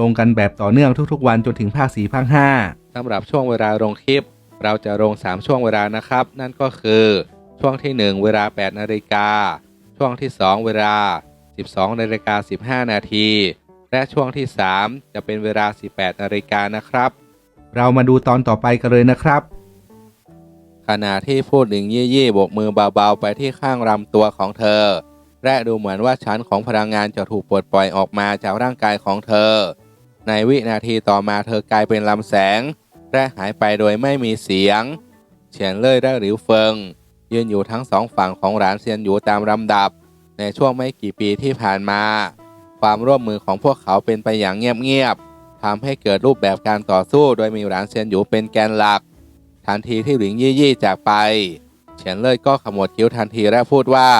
ลงกันแบบต่อเนื่องทุกๆ วันจนถึงภาค4ภาค5สำหรับช่วงเวลาลงคลิป เราจะลง 3 ช่วงเวลานะครับ นั่นก็คือช่วงที่ 1 เวลา 8 นาฬิกา ช่วงที่ 2 เวลา 12 นาฬิกา 15 นาที และช่วงที่ 3 จะเป็นเวลา 18 นาฬิกานะครับ เรามาดูตอนต่อไปกันเลยนะครับ ขณะที่พูดหนึ่งยี่ยี่โบกมือเบาๆ ไปที่ข้างลำตัวของเธอ และดูเหมือนว่าชั้นของพลังงานจะถูกปลดปล่อยออกมาจากร่างกายของเธอ ในวินาทีต่อมาเธอกลายเป็นลำแสง และหายไปโดยไม่มีเสียง เฉียนเล่ยและหลิวเฟิง ยืนอยู่ทั้งสองฝั่งของหลานเซียนอยู่ตามลำดับ ในช่วงไม่กี่ปีที่ผ่านมา ความร่วมมือของพวกเขาเป็นไปอย่างเงียบๆทำให้เกิดรูปแบบการต่อสู้โดยมีหลานเซียนอยู่เป็นแกนหลัก ทันทีที่หลิงยี่ยี่จากไป เฉียนเล่ยก็ขมวดคิ้วทันทีและพูดว่า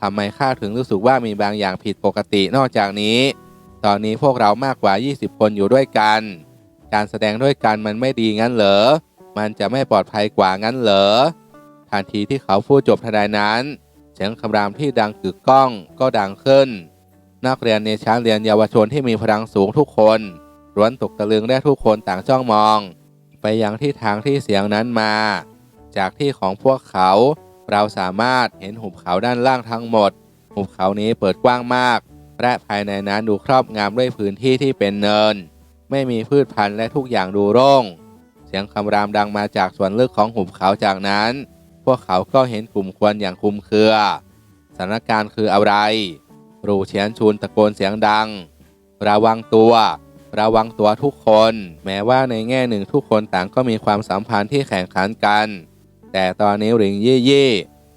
ทำไมข้าถึงรู้สึกว่ามีบางอย่างผิดปกตินอกจากนี้ ตอนนี้พวกเรามากกว่า 20 คนอยู่ด้วยกัน การแสดงด้วยกันมันไม่ดีงั้นเหรอ มันจะไม่ปลอดภัยกว่างั้นเหรอ ทันทีที่เขาพูดจบทนใดนั้น เสียงคำรามที่ดังกึกก้องก็ดังขึ้น นักเรียนในชั้นเรียนเยาวชนที่มีพลังสูงทุกคนล้วนตกตะลึงและทุกคนต่างจ้องมอง ไปยังที่ทางที่เสียงนั้นมา จากที่ของพวกเขา เราสามารถเห็นหุบเขาด้านล่างทั้งหมด หุบเขานี้เปิดกว้างมาก และภายในนั้นดูครอบงำด้วยพื้นที่ที่เป็นเนิน ไม่มีพืชพันธุ์และทุกอย่างดูโร่ง เสียงคำรามดังมาจากส่วนลึกของหุบเขาจากนั้น พวกเขาก็เห็นกลุ่มควันอย่างคุมเครือสถานการณ์คืออะไร รูเฉียนชูนตะโกนเสียงดัง ระวังตัว ระวังตัวทุกคน แม้ว่าในแง่หนึ่งทุกคนต่างก็มีความสัมพันธ์ที่แข่งขันกัน แต่ตอนนี้หลิงยี่ยี่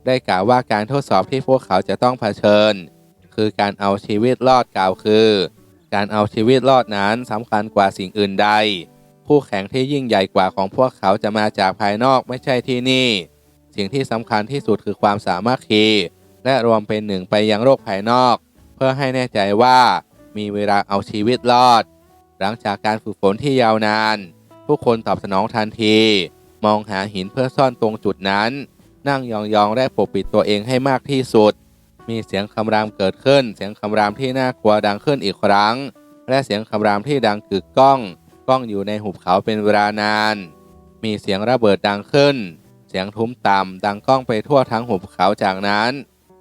ได้กล่าวว่าการทดสอบที่พวกเขาจะต้องเผชิญ คือการเอาชีวิตรอดกล่าวคือ การเอาชีวิตรอดนั้นสำคัญกว่าสิ่งอื่นใด ผู้แข่งที่ยิ่งใหญ่กว่าของพวกเขาจะมาจากภายนอกไม่ใช่ที่นี่ สิ่งที่สำคัญที่สุดคือความสามัคคีและรวมเป็นหนึ่งไปยังโลกภายนอก เพื่อให้แน่ใจว่ามีเวลาเอาชีวิตรอด หลังจากการฝึกฝนที่ยาวนาน ผู้คนตอบสนองทันที มองหาหินเพื่อซ่อนตรงจุดนั้น นั่งยองๆและปกปิดตัวเองให้มากที่สุด มีเสียงคำรามเกิดขึ้น เสียงคำรามที่น่ากลัวดังขึ้นอีกครั้ง และเสียงคำรามที่ดังกึกก้อง ก้องอยู่ในหุบเขาเป็นเวลานาน มีเสียงระเบิดดังขึ้น เสียงทุ้มต่ำดังก้องไปทั่วทั้งหุบเขาจากนั้น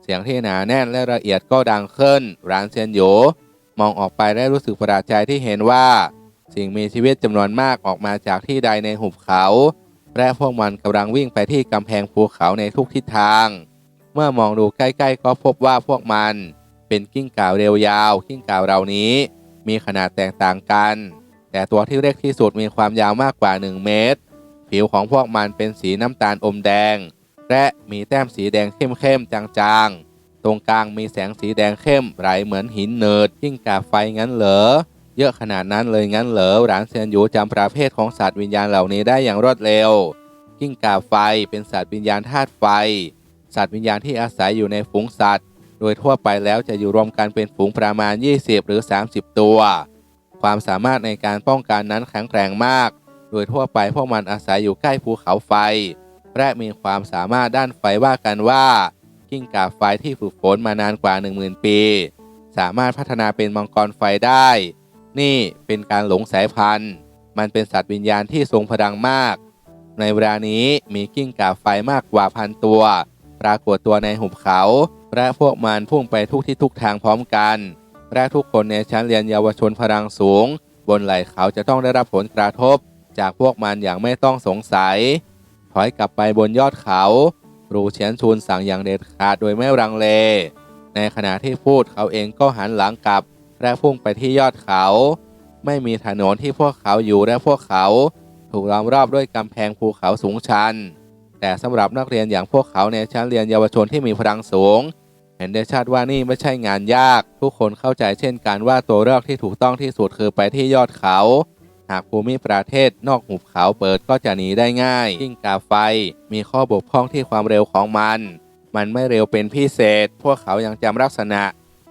เสียงที่หนาแน่นและละเอียดก็ดังขึ้น ร้านเซียนโยมองออกไปและรู้สึกประหลาดใจที่เห็นว่า สิ่งมีชีวิตจำนวนมากออกมาจากที่ใดในหุบเขา และพวกมันกำลังวิ่งไปที่กำแพงภูเขาในทุกทิศทาง เมื่อมองดูใกล้ๆ ก็พบว่าพวกมันเป็นกิ้งก่าเรียวยาว กิ้งก่าเหล่านี้ มีขนาดแตกต่างกัน แต่ตัวที่เล็กที่สุดมีความยาวมากกว่า 1 เมตร ผิวของพวกมันเป็นสีน้ำตาลอมแดง และมีแต้มสีแดงเข้มๆจางๆ ตรงกลางมีแสงสีแดงเข้มไหลเหมือนหินเนิดกิ้งก่าไฟงั้นเหรอเยอะขนาดนั้นเลยงั้นเหรอหลานเซียนยูจำประเภทของสัตว์วิญญาณเหล่านี้ได้อย่างรวดเร็ว กิ้งก่าไฟเป็นสัตว์วิญญาณธาตุไฟ สัตว์วิญญาณที่อาศัยอยู่ในฝูงสัตว์ โดยทั่วไปแล้วจะอยู่รวมกันเป็นฝูงประมาณ 20 หรือ 30 ตัว ความสามารถในการป้องกันนั้นแข็งแกร่งมาก โดยทั่วไปพวกมันอาศัยอยู่ใกล้ภูเขาไฟ และมีความสามารถด้านไฟว่ากันว่า กิ้งก่าไฟที่ฝึกฝนมานานกว่า 10,000 ปี สามารถพัฒนาเป็นมังกรไฟได้ นี่เป็นการหลงสายพันธุ์ มันเป็นสัตว์วิญญาณที่ทรงพลังมาก ในเวลานี้มีกิ้งก่าไฟมากกว่าพันตัว ปรากฏตัวในหุบเขา และพวกมันพุ่งไปทุกที่ทุกทางพร้อมกัน และทุกคนในชั้นเรียนเยาวชนพลังสูง บนไหล่เขาจะต้องได้รับผลกระทบ จากพวกมันอย่างไม่ต้องสงสัย ถอยกลับไปบนยอดเขารูเฉียนชูนสั่งอย่างเด็ดขาดโดยไม่รังเล ในขณะที่พูดเขาเองก็หันหลังกลับ และพุ่งไปที่ยอดเขา ไม่มีถนนที่พวกเขาอยู่และพวกเขา ถูกล้อมรอบด้วยกำแพงภูเขาสูงชัน แต่สำหรับนักเรียนอย่างพวกเขาในชั้นเรียนเยาวชนที่มีพลังสูง เห็นได้ชัดว่านี่ไม่ใช่งานยาก ทุกคนเข้าใจเช่นกันว่าตัวเลือกที่ถูกต้องที่สุดคือไปที่ยอดเขา หากภูมิประเทศนอกหุบเขาเปิดก็จะหนีได้ง่ายยิ่งกาไฟ มีข้อบกพร่องที่ความเร็วของมัน มันไม่เร็วเป็นพิเศษ พวกเขายังจำลักษณะ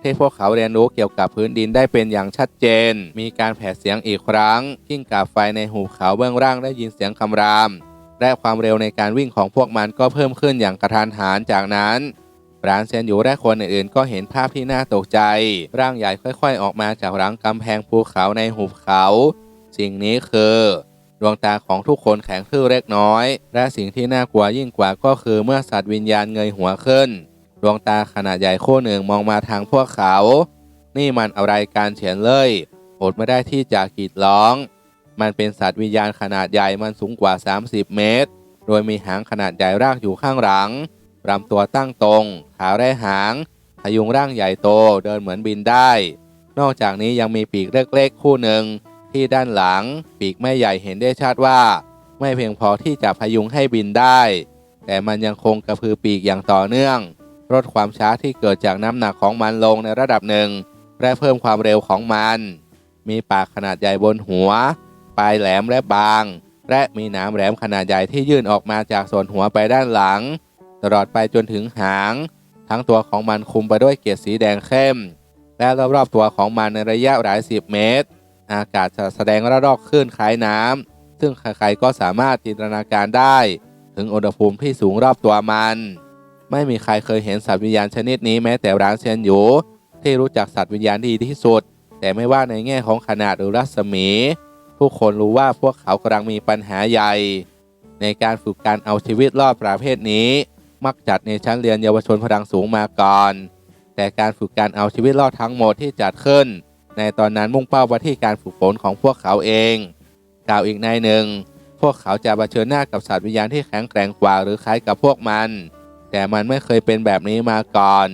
ที่พวกเขาเรียนรู้เกี่ยวกับพื้นดินได้เป็นอย่างชัดเจน มีการแผดเสียงอีกครั้งกิ้งกาไฟในหุบเขาเบื้องล่างได้ยินเสียงคำราม และความเร็วในการวิ่งของพวกมันก็เพิ่มขึ้นอย่างกระทันหันจากนั้นรานเซียนอยู่และคนอื่นๆ ก็เห็นภาพที่น่าตกใจ ร่างใหญ่ค่อยๆ ออกมาจากหลังกำแพงภูเขาในหุบเขา สิ่งนี้คือ ดวงตาของทุกคนแข็งทื่อเล็กน้อย และสิ่งที่น่ากลัวยิ่งกว่าก็คือเมื่อสัตว์วิญญาณเงยหัวขึ้น ดวงตาขนาดใหญ่คู่หนึ่งมองมาทางพวกเขา นี่มันอะไรการเฉียนเลยอดไม่ได้ที่จะกรีดร้อง มันเป็นสัตว์วิญญาณขนาดใหญ่มันสูงกว่า 30 เมตร โดยมีหางขนาดใหญ่รากอยู่ข้างหลังลำตัวตั้งตรง ขาและหางพยุงร่างใหญ่โตเดินเหมือนบินได้ นอกจากนี้ยังมีปีกเล็กๆคู่หนึ่งที่ด้านหลัง ปีกไม่ใหญ่เห็นได้ชัดว่า ไม่เพียงพอที่จะพยุงให้บินได้ แต่มันยังคงกระพือปีกอย่างต่อเนื่องลดความช้าที่เกิดจากน้ำหนักของมันลงในระดับหนึ่งและเพิ่มความเร็วของมัน มีปากขนาดใหญ่บนหัว ลายแหลมและบาง และมีหนามแหลมขนาดใหญ่ที่ยื่นออกมาจากส่วนหัวไปด้านหลัง ตลอดไปจนถึงหาง ทั้งตัวของมันคุมไปด้วยเกล็ดสีแดงเข้ม และรอบๆตัวของมันในระยะหลายสิบเมตร อากาศจะแสดงระลอกคลื่นคล้ายน้ำซึ่งใครๆก็สามารถจินตนาการได้ ถึงอุณหภูมิที่สูงรอบตัวมัน ไม่มีใครเคยเห็นสัตว์วิญญาณชนิดนี้แม้แต่ร้างเซียนหยูที่รู้จักสัตว์วิญญาณดีที่สุด แต่ไม่ว่าในแง่ของขนาดหรือรัศมี ทุกคนรู้ว่าพวกเขากำลังมีปัญหาใหญ่ ในการฝึกการเอาชีวิตรอดประเภทนี้ มักจัดในชั้นเรียนเยาวชนพลังสูงมาก่อน แต่การฝึกการเอาชีวิตรอดทั้งหมดที่จัดขึ้น ในตอนนั้นมุ่งเป้าไปที่การฝึกฝนของพวกเขาเองกล่าวอีกในหนึ่ง พวกเขาจะเผชิญหน้ากับสัตว์วิญญาณที่แข็งแกร่งกว่าหรือคล้ายกับพวกมัน แต่มันไม่เคยเป็นแบบนี้มาก่อน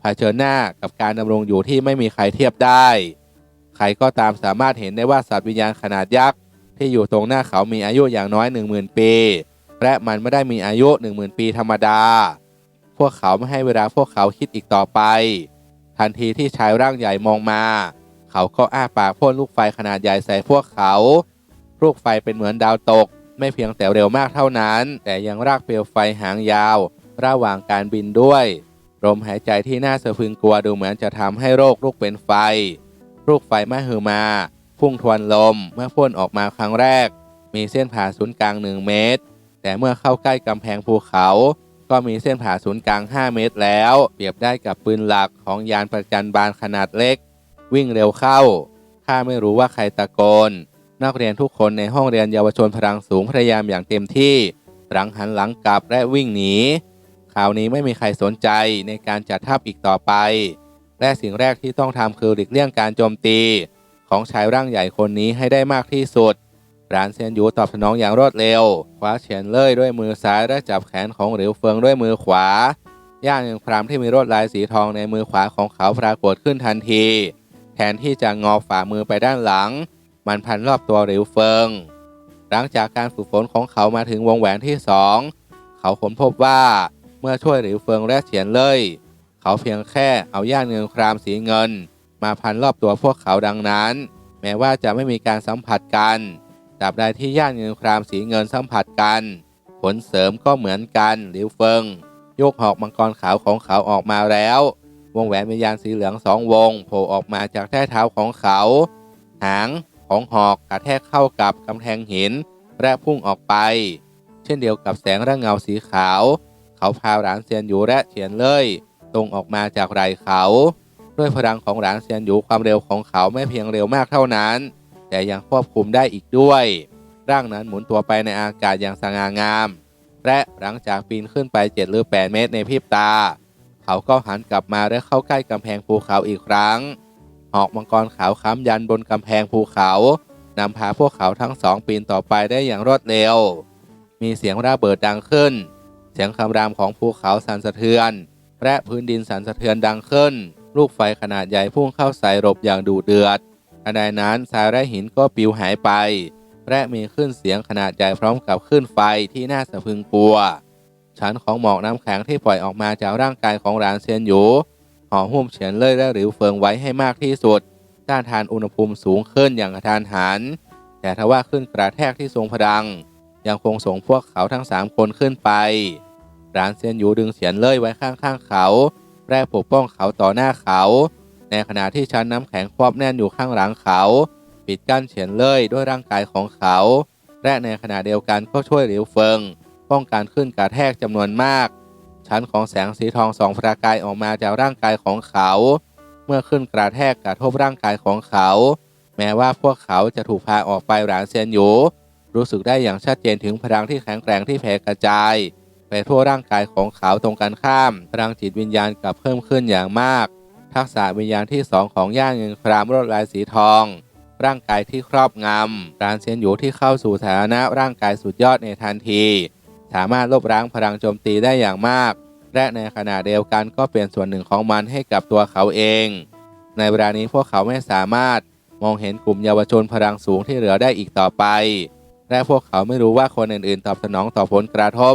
เผชิญหน้ากับการดำรงอยู่ที่ไม่มีใครเทียบได้ ใครก็ตามสามารถเห็นได้ว่าสัตว์วิญญาณขนาดยักษ์ที่อยู่ตรงหน้าเขามีอายุอย่างน้อย 10,000 ปี และมันไม่ได้มีอายุ 10,000 ปีธรรมดา พวกเขาไม่ให้เวลาพวกเขาคิดอีกต่อไป ทันทีที่ชายร่างใหญ่มองมา เขาก็อ้าปากพ่นลูกไฟขนาดใหญ่ใส่พวกเขา ลูกไฟเป็นเหมือนดาวตก ไม่เพียงแต่เร็วมากเท่านั้น แต่ยังรากเปลวไฟหางยาว ระหว่างการบินด้วยลมหายใจที่น่าสะพรึงกลัวดูเหมือนจะทำให้โรคลุกเป็นไฟ ลูกไฟมหึมา พุ่งทวนลมเมื่อพ่นออกมาครั้งแรก มีเส้นผ่าศูนย์กลาง 1 เมตร แต่เมื่อเข้าใกล้กำแพงภูเขา ก็มีเส้นผ่าศูนย์กลาง 5 เมตรแล้ว เปรียบได้กับปืนหลักของยานประจันบานขนาดเล็ก วิ่งเร็วเข้าข้าไม่รู้ว่าใครตะโกน นักเรียนทุกคนในห้องเรียนเยาวชนพลังสูงพยายามอย่างเต็มที่หลังหันหลังกลับและวิ่งหนีคราวนี้ไม่มีใครสนใจในการจัดทัพอีกต่อไป และสิ่งแรกที่ต้องทำคือหลีกเลี่ยงการโจมตี ของชายร่างใหญ่คนนี้ให้ได้มากที่สุดรานเซียนยูตอบสนองอย่างรวดเร็ว คว้าเฉียนเล่ยด้วยมือซ้ายและจับแขนของหลิวเฟิงด้วยมือขวา ย่างหนึ่งพรามที่มีรวดลายสีทองในมือขวาของเขาปรากฏขึ้นทันที แทนที่จะงอฝ่ามือไปด้านหลัง มันพันรอบตัวหลิวเฟิง หลังจากการฝึกฝนของเขามาถึงวงแหวนที่สอง เขาค้นพบว่าเมื่อช่วยหลิวเฟิงและเฉียนเล่ย เขาเพียงแค่เอาย่านเงินครามสีเงิน มาพันรอบตัวพวกเขาดังนั้น แม้ว่าจะไม่มีการสัมผัสกันตราบใดที่ย่านเงินครามสีเงินสัมผัสกัน ผลเสริมก็เหมือนกันหลิวเฟิง ยกหอกมังกรขาวของเขาออกมาแล้ว วงแหวนวิญญาณสีเหลืองสองวงโผล่ออกมาจากแท้เท้าของเขา หางของหอกกระแทกเข้ากับกำแพงหินและพุ่งออกไป เช่นเดียวกับแสงระเงาสีขาว เขาพาหลานเซียนอยู่และเฉียนเลย ตรงออกมาจากไหล่เขา ด้วยพลังของหลานเซียนอยู่ความเร็วของเขาไม่เพียงเร็วมากเท่านั้น แต่ยังควบคุมได้อีกด้วย ร่างนั้นหมุนตัวไปในอากาศอย่างสง่างาม และหลังจากปีนขึ้นไป7หรือ 8 เมตรในพริบตา เขาก็หันกลับมาและเข้าใกล้กำแพงภูเขาอีกครั้งหอกมังกรขาวค้ำยันบนกำแพงภูเขานำพาพวกเขาทั้งสองปีนต่อไปได้อย่างรวดเร็ว มีเสียงระเบิดดังขึ้น เสียงคำรามของภูเขาสั่นสะเทือน และพื้นดินสั่นสะเทือนดังขึ้น ลูกไฟขนาดใหญ่พุ่งเข้าใส่รบอย่างดุเดือดขณะนั้นทรายและหินก็ปิวหายไป และมีขึ้นเสียงขนาดใหญ่พร้อมกับขึ้นไฟที่น่าสะพึงกลัว ชั้นของหมอกน้ำแข็งที่ปล่อยออกมาจากร่างกายของหลานเซียนหยูห่อหุ้มเฉียนเล่ยและหลิวเฟิงไว้ให้มากที่สุดต้านทานอุณหภูมิสูงขึ้นอย่างกระทานหัน แต่ทว่าขึ้นกระแทกที่ทรงพลัง ยังคงส่งพวกเขาทั้งสามคนขึ้นไป ร้านเซียนยูดึงเฉียนเล่ยไว้ข้างๆเขา แร่ปกป้องเขาต่อหน้าเขา ในขณะที่ชั้นน้ำแข็งควบแน่นอยู่ข้างหลังเขา ปิดกั้นเฉียนเล่ยด้วยร่างกายของเขา และในขณะเดียวกันก็ช่วยหลิวเฟิง ป้องกันขึ้นกระแทกจำนวนมาก ชั้นของแสงสีทองสองประกายออกมาจากร่างกายของเขา เมื่อขึ้นกระแทกกระทบร่างกายของเขา แม้ว่าพวกเขาจะถูกพาออกไปหลานเซียนอยู่รู้สึกได้อย่างชัดเจนถึงพลังที่แข็งแกร่งที่แผ่กระจาย ไปทั่วร่างกายของเขาตรงกันข้าม พลังจิตวิญญาณกลับเพิ่มขึ้นอย่างมาก ทักษะวิญญาณที่สองของย่างเงินครามรถลายสีทอง ร่างกายที่ครอบงำรานเซียนอยู่ที่เข้าสู่ฐานะร่างกายสุดยอดในทันที สามารถลบล้างพลังโจมตีได้อย่างมาก และในขณะเดียวกันก็เป็นส่วนหนึ่งของมันให้กับตัวเขาเอง ในเวลานี้พวกเขาไม่สามารถมองเห็นกลุ่มเยาวชนพลังสูงที่เหลือได้อีกต่อไป และพวกเขาไม่รู้ว่าคนอื่นๆ ตอบสนองต่อผลกระทบ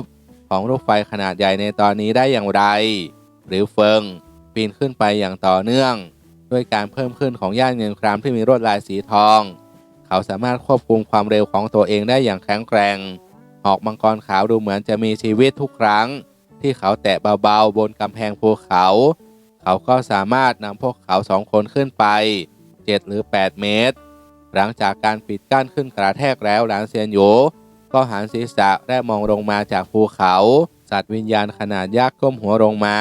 ของลูกไฟขนาดใหญ่ในตอนนี้ได้อย่างไร หรือเฟิงปีนขึ้นไปอย่างต่อเนื่อง ด้วยการเพิ่มขึ้นของย่านเงินครามที่มีลวดลายสีทอง เขาสามารถควบคุมความเร็วของตัวเองได้อย่างแข็งแกร่งหอกมังกรขาวดูเหมือนจะมีชีวิตทุกครั้ง ที่เขาแตะเบาๆบนกำแพงภูเขา เขาก็สามารถนำพวกเขาสองคนขึ้นไป 7 หรือ 8 เมตร หลังจากการปิดกั้นขึ้นกระแทกแล้วหลานเซียนโย ก็หันศีรษะและมองลงมาจากภูเขา สัตว์วิญญาณขนาดยักษ์ก้มหัวลงมา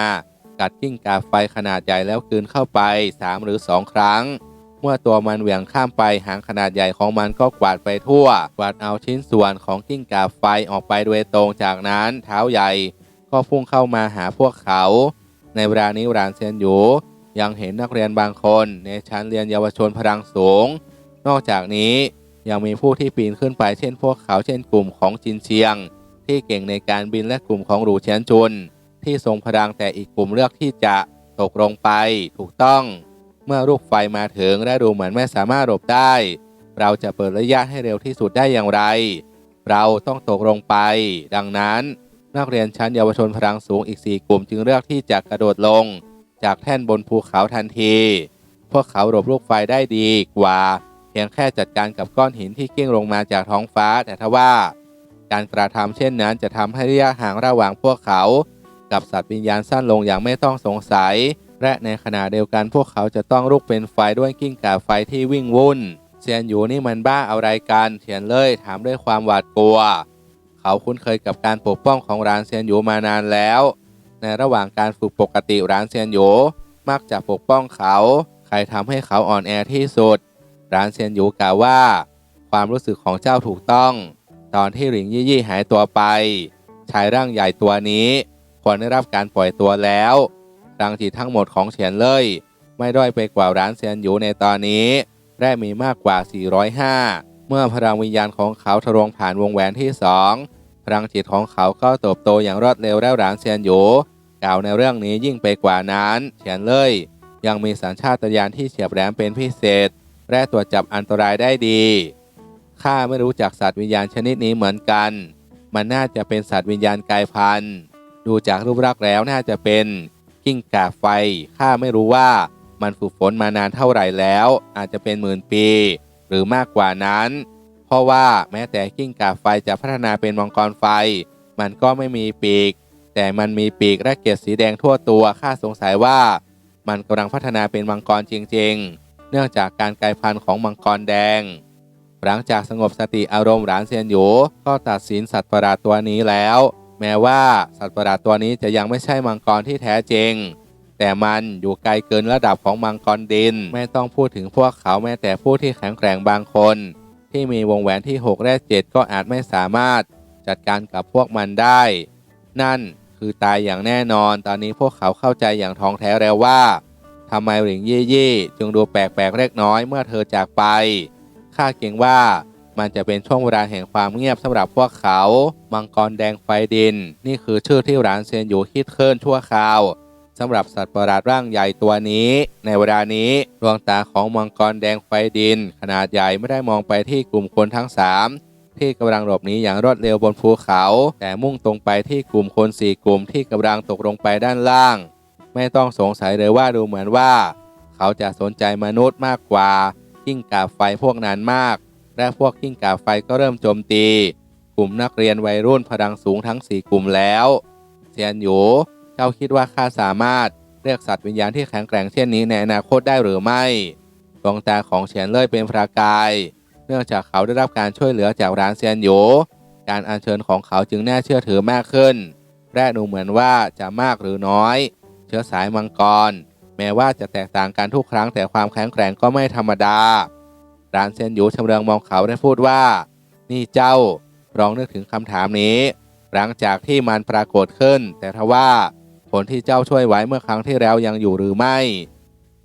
กัดกิ้งกาไฟขนาดใหญ่แล้วกลืนเข้าไป 3 หรือ 2 ครั้ง เมื่อตัวมันเหวี่ยงข้ามไปหางขนาดใหญ่ของมันก็กวาดไปทั่ว กวาดเอาชิ้นส่วนของกิ้งกาไฟออกไปโดยตรงจากนั้นเท้าใหญ่ ก็พุ่งเข้ามาหาพวกเขา ในเวลานี้รานเซียนอยู่ยังเห็นนักเรียนบางคนในชั้นเรียนเยาวชนพลังสูง นอกจากนี้ ยังมีผู้ที่ปีนขึ้นไปเช่นพวกเขาเช่นกลุ่มของจินเชียง ที่เก่งในการบินและกลุ่มของหรูเชียนจุน ที่ทรงพลังแต่อีกกลุ่มเลือกที่จะตกลงไปถูกต้อง เมื่อลูกไฟมาถึงและดูเหมือนไม่สามารถหลบได้ เราจะเปิดระยะให้เร็วที่สุดได้อย่างไร เราต้องตกลงไป ดังนั้น นักเรียนชั้นเยาวชนพลังสูงอีก 4 กลุ่มจึงเลือกที่จะกระโดดลง จากแท่นบนภูเขาทันที พวกเขาหลบลูกไฟได้ดีกว่า พียงแค่จัดการกับก้อนหินที่กิ้งลงมาจากท้องฟ้า แต่ทว่า การกระทำเช่นนั้นจะทำให้ระยะห่างระหว่างพวกเขา กับสัตว์วิญญาณสั้นลงอย่างไม่ต้องสงสัย และในขณะเดียวกันพวกเขาจะต้องลุกเป็นไฟด้วยกิ้งก่าไฟที่วิ่งวุ่นเซียนอยู่นี่มันบ้าอะไรกันเทียนเลยถามด้วยความหวาดกลัว เขาคุ้นเคยกับการปกป้องของร้านเซียนอยู่มานานแล้ว ในระหว่างการฝึกปกติร้านเซียนอยู่มักจะปกป้องเขา ใครทำให้เขาอ่อนแอที่สุด ร้านเซียนยูกล่าวว่า ความรู้สึกของเจ้าถูกต้อง ตอนที่หลิงยี่ยี่หายตัวไป ชายร่างใหญ่ตัวนี้ ควรได้รับการปล่อยตัวแล้วรังจิตทั้งหมดของเฉียนเล่ยไม่ด้อยไปกว่าร้านเซียนยูในตอนนี้และมีมากกว่า 405 เมื่อพลังวิญญาณของเขาทะลวงผ่านวงแหวนที่สองพลังจิตของเขาก็เติบโตอย่างรวดเร็วแล้วร้านเซียนอยู่กล่าวในเรื่องนี้ยิ่งไปกว่านั้นเฉียนเล่ยยังมีสัญชาตญาณที่เฉียบแหลมเป็นพิเศษ และตรวจจับอันตรายได้ดี ข้าไม่รู้จักสัตว์วิญญาณชนิดนี้เหมือนกัน มันน่าจะเป็นสัตว์วิญญาณกายพันธุ์ ดูจากรูปลักษณ์แล้วน่าจะเป็นกิ้งก่าไฟ ข้าไม่รู้ว่ามันฝึกฝนมานานเท่าไหร่แล้ว อาจจะเป็นหมื่นปี หรือมากกว่านั้น เพราะว่าแม้แต่กิ้งก่าไฟจะพัฒนาเป็นมังกรไฟ มันก็ไม่มีปีก แต่มันมีปีกและเกล็ดสีแดงทั่วตัว ข้าสงสัยว่า มันกำลังพัฒนาเป็นมังกรจริง ๆ เนื่องจากการกลายพันธุ์ของมังกรแดง หลังจากสงบสติอารมณ์หลานเซียนหยูก็ตัดสินสัตว์ประหลาดตัวนี้แล้ว แม้ว่าสัตว์ประหลาดตัวนี้จะยังไม่ใช่มังกรที่แท้จริง แต่มันอยู่ไกลเกินระดับของมังกรดิน ไม่ต้องพูดถึงพวกเขาแม้แต่ผู้ที่แข็งแกร่งบางคน ที่มีวงแหวนที่ 6 และ 7 ก็อาจไม่สามารถจัดการกับพวกมันได้ นั่นคือตายอย่างแน่นอน ตอนนี้พวกเขาเข้าใจอย่างท้องแท้แล้วว่า ทำไมหลิงยี่ยี่จึงดูแปลกๆเล็กน้อยเมื่อเธอจากไปข้าเกรงว่ามันจะเป็นช่วงเวลาแห่งความเงียบสำหรับพวกเขา มังกรแดงไฟดิน นี่คือชื่อที่ร้านเซียนอยู่คิดเคลื่อนชั่วคราวสำหรับสัตว์ประหลาดร่างใหญ่ตัวนี้ ในเวลานี้ดวงตาของมังกรแดงไฟดิน ขนาดใหญ่ไม่ได้มองไปที่กลุ่มคนทั้งสามที่กำลังหลบหนีอย่างรวดเร็วบนภูเขา แต่มุ่งตรงไปที่กลุ่มคนสี่กลุ่มที่กำลังตกลงไปด้านล่าง ไม่ต้องสงสัยเลยว่าดูเหมือนว่า เขาจะสนใจมนุษย์มากกว่ากิ้งก่าไฟพวกนั้นมาก และพวกกิ้งก่าไฟก็เริ่มโจมตี กลุ่มนักเรียนวัยรุ่นพลังสูงทั้ง 4 กลุ่มแล้วเซียนหยูเจ้าคิดว่าข้าสามารถเรียกสัตว์วิญญาณที่แข็งแกร่งเช่นนี้ในอนาคตได้หรือไม่ดวงตาของเฉียนเล่ยเป็นประกาย เนื่องจากเขาได้รับการช่วยเหลือจากร้านเซียนหยูการอัญเชิญของเขาจึงน่าเชื่อถือมากขึ้นและดูเหมือนว่าจะมากหรือน้อย เชื้อสายมังกร แม้ว่าจะแตกต่างกันทุกครั้งแต่ความแข็งแกร่งก็ไม่ธรรมดาร้านเซนหยูชำเลืองมองเขาได้พูดว่า นี่เจ้าลองนึกถึงคำถามนี้ หลังจากที่มันปรากฏขึ้น แต่ทว่าผลที่เจ้าช่วยไว้เมื่อครั้งที่แล้วยังอยู่หรือไม่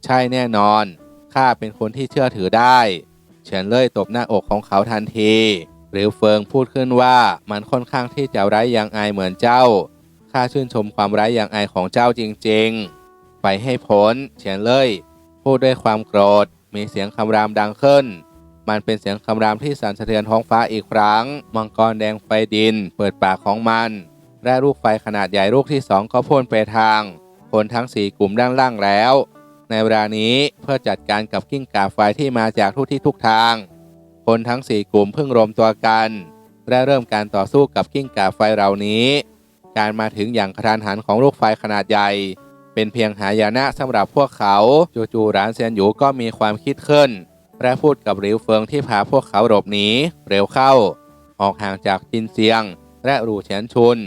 ใช่แน่นอน ข้าเป็นคนที่เชื่อถือได้เฉินเล่ยตบหน้าอกของเขาทันที หรือเฟิงพูดขึ้นว่ามันค่อนข้างที่จะไร้ยางอายเหมือนเจ้า ข้าชื่นชมความร้ายยางอายของเจ้าจริงๆ ไปให้พ้นเฉียนเล่ยพูดด้วยความโกรธ มีเสียงคำรามดังขึ้น มันเป็นเสียงคำรามที่สั่นสะเทือนท้องฟ้าอีกครั้ง มังกรแดงไฟดิน เปิดปากของมัน และลูกไฟขนาดใหญ่ลูกที่สองก็พ่นไปทาง คนทั้งสี่กลุ่มด้านล่างแล้ว ในเวลานี้เพื่อจัดการกับกิ้งก่าไฟที่มาจากทุกที่ทุกทาง คนทั้งสี่กลุ่มเพิ่งรวมตัวกัน และเริ่มการต่อสู้กับกิ้งก่าไฟเหล่านี้ การมาถึงอย่างกระทันหันของลูกไฟขนาดใหญ่ เป็นเพียงหายนะสำหรับพวกเขาจู่ๆร้านเซียนหยูก็มีความคิดขึ้นและพูดกับหลิวเฟิงที่พาพวกเขาหลบหนีเร็วเข้า ออกห่างจากจินเซียง และรูเฉียนชุน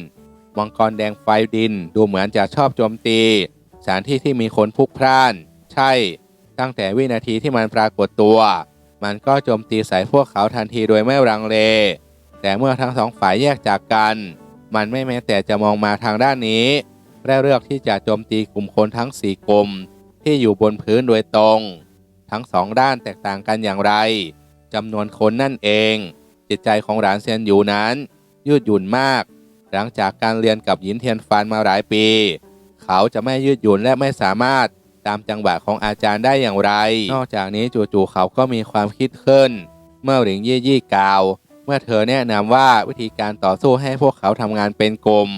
มังกรแดงไฟดินดูเหมือนจะชอบโจมตี สถานที่ที่มีคนพุกพล่าน ใช่ ตั้งแต่วินาทีที่มันปรากฏตัว มันก็โจมตีใส่พวกเขาทันทีโดยไม่รังเล แต่เมื่อทั้งสองฝ่ายแยกจากกัน มันไม่แม้แต่จะมองมาทางด้านนี้และเลือกที่จะโจมตีกลุ่มคนทั้งสี่กลุ่ม ที่อยู่บนพื้นโดยตรง ทั้งสองด้านแตกต่างกันอย่างไรจำนวนคนนั่นเอง จิตใจของหลานเซียนอยู่นั้น ยืดหยุ่นมาก หลังจากการเรียนกับหยินเทียนฟานมาหลายปี เขาจะไม่ยืดหยุ่นและไม่สามารถตามจังหวะของอาจารย์ได้อย่างไร นอกจากนี้จู่ๆเขาก็มีความคิดขึ้น เมื่อหลิงยี่ยี่กล่าว เมื่อเธอแนะนำว่าวิธีการต่อสู้ให้พวกเขาทำงานเป็นกลุ่ม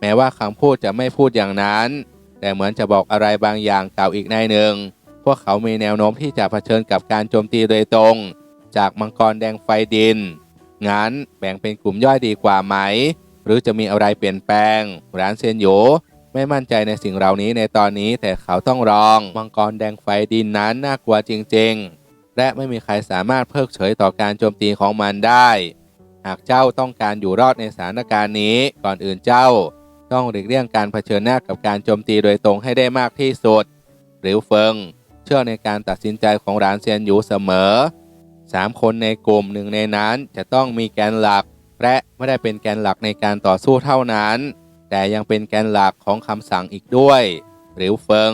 แม้ว่าคำพูดจะไม่พูดอย่างนั้น แต่เหมือนจะบอกอะไรบางอย่างกล่าวอีกในหนึ่ง พวกเขามีแนวโน้มที่จะเผชิญกับการโจมตีโดยตรง จากมังกรแดงไฟดิน งั้นแบ่งเป็นกลุ่มย่อยดีกว่าไหม หรือจะมีอะไรเปลี่ยนแปลง ร้านเซนโยไม่มั่นใจในสิ่งเหล่านี้ในตอนนี้แต่เขาต้องลอง มังกรแดงไฟดินนั้นน่ากลัวจริง ๆ และไม่มีใครสามารถเพิกเฉยต่อการโจมตีของมันได้ หากเจ้าต้องการอยู่รอดในสถานการณ์นี้ก่อนอื่นเจ้า ต้องหลีกเลี่ยงการเผชิญหน้ากับการโจมตีโดยตรงให้ได้มากที่สุดหรือเฟิง เชื่อในการตัดสินใจของร้านเซียนอยู่เสมอสามคนในกลุ่มหนึ่งในนั้นจะต้องมีแกนหลัก และไม่ได้เป็นแกนหลักในการต่อสู้เท่านั้น แต่ยังเป็นแกนหลักของคำสั่งอีกด้วย หรือเฟิง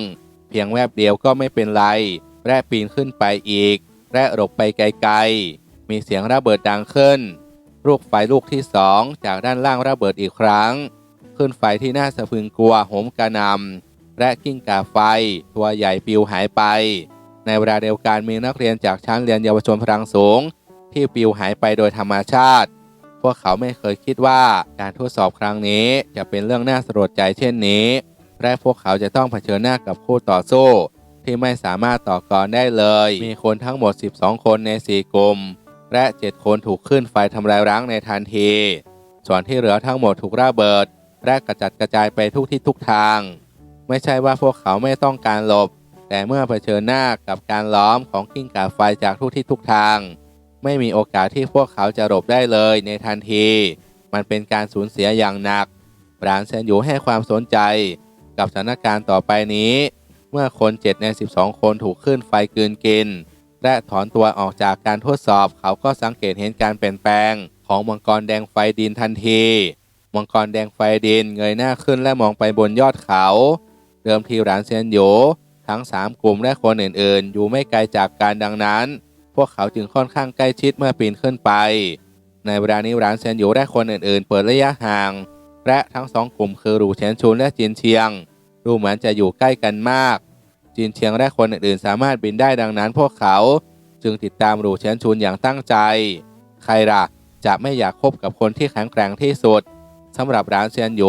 เพียงแวบเดียวก็ไม่เป็นไร และปีนขึ้นไปอีก และหลบไปไกลๆ มีเสียงระเบิดดังขึ้นลูกไฟลูกที่สองจากด้านล่างระเบิดอีกครั้ง ขึ้นไฟที่น่าสะพึงกลัวโหมกระนำและกิ้งก่าไฟ ตัวใหญ่ปลิวหายไป ในเวลาเดียวกันมีนักเรียนจากชั้นเรียนเยาวชนพลังสูง ที่ปลิวหายไปโดยธรรมชาติ พวกเขาไม่เคยคิดว่าการทดสอบครั้งนี้จะเป็นเรื่องน่าสลดใจเช่นนี้และพวกเขาจะต้องเผชิญหน้ากับคู่ต่อสู้ ที่ไม่สามารถต่อกรได้เลย มีคนทั้งหมด 12 คนใน 4 กลุ่ม และ 7 คนถูกขึ้นไฟทำลายร้างในทันที ส่วนที่เหลือทั้งหมดถูกระเบิด และกระจัดกระจายไปทุกทิศทุกทาง ไม่ใช่ว่าพวกเขาไม่ต้องการหลบ แต่เมื่อเผชิญหน้ากับการล้อมของกิ้งก่าไฟจากทุกทิศทุกทาง ไม่มีโอกาสที่พวกเขาจะหลบได้เลยในทันที มันเป็นการสูญเสียอย่างหนักบรานเซนอยู่ให้ความสนใจ กับสถานการณ์ต่อไปนี้ เมื่อคน7ใน 12 คนถูกขึ้นไฟกลืนกิน และถอนตัวออกจากการทดสอบ เขาก็สังเกตเห็นการเปลี่ยนแปลง ของมังกรแดงไฟดินทันที มังกรแดงไฟดินเงยหน้าขึ้นและมองไปบนยอดเขา เดิมทีร้านเซียนโยทั้ง 3 กลุ่มและคนอื่นๆ อยู่ไม่ไกลจากการดังนั้น พวกเขาจึงค่อนข้างใกล้ชิดเมื่อปีนขึ้นไป ในเวลานี้ร้านเซียนโยและคนอื่นๆ เปิดระยะห่าง และทั้งสองกลุ่มคือหลูเฉียนชุนและจินเชียง ดูเหมือนจะอยู่ใกล้กันมากจินเชียงและคนอื่นๆ สามารถบินได้ดังนั้นพวกเขาจึงติดตามหลูเฉียนชุนอย่างตั้งใจ ใครล่ะจะไม่อยากคบกับคนที่แข็งแกร่งที่สุดสำหรับร้านเซียนโย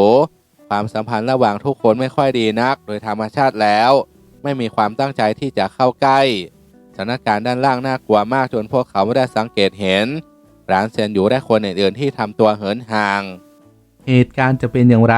ความสัมพันธ์ระหว่างทุกคนไม่ค่อยดีนัก โดยธรรมชาติแล้ว ไม่มีความตั้งใจที่จะเข้าใกล้สถานการณ์ด้านล่างน่ากลัวมากจนพวกเขาไม่ได้สังเกตเห็น ร้านเซียนอยู่และคนอื่นๆที่ทำตัวเหินห่าง เหตุการณ์จะเป็นอย่างไร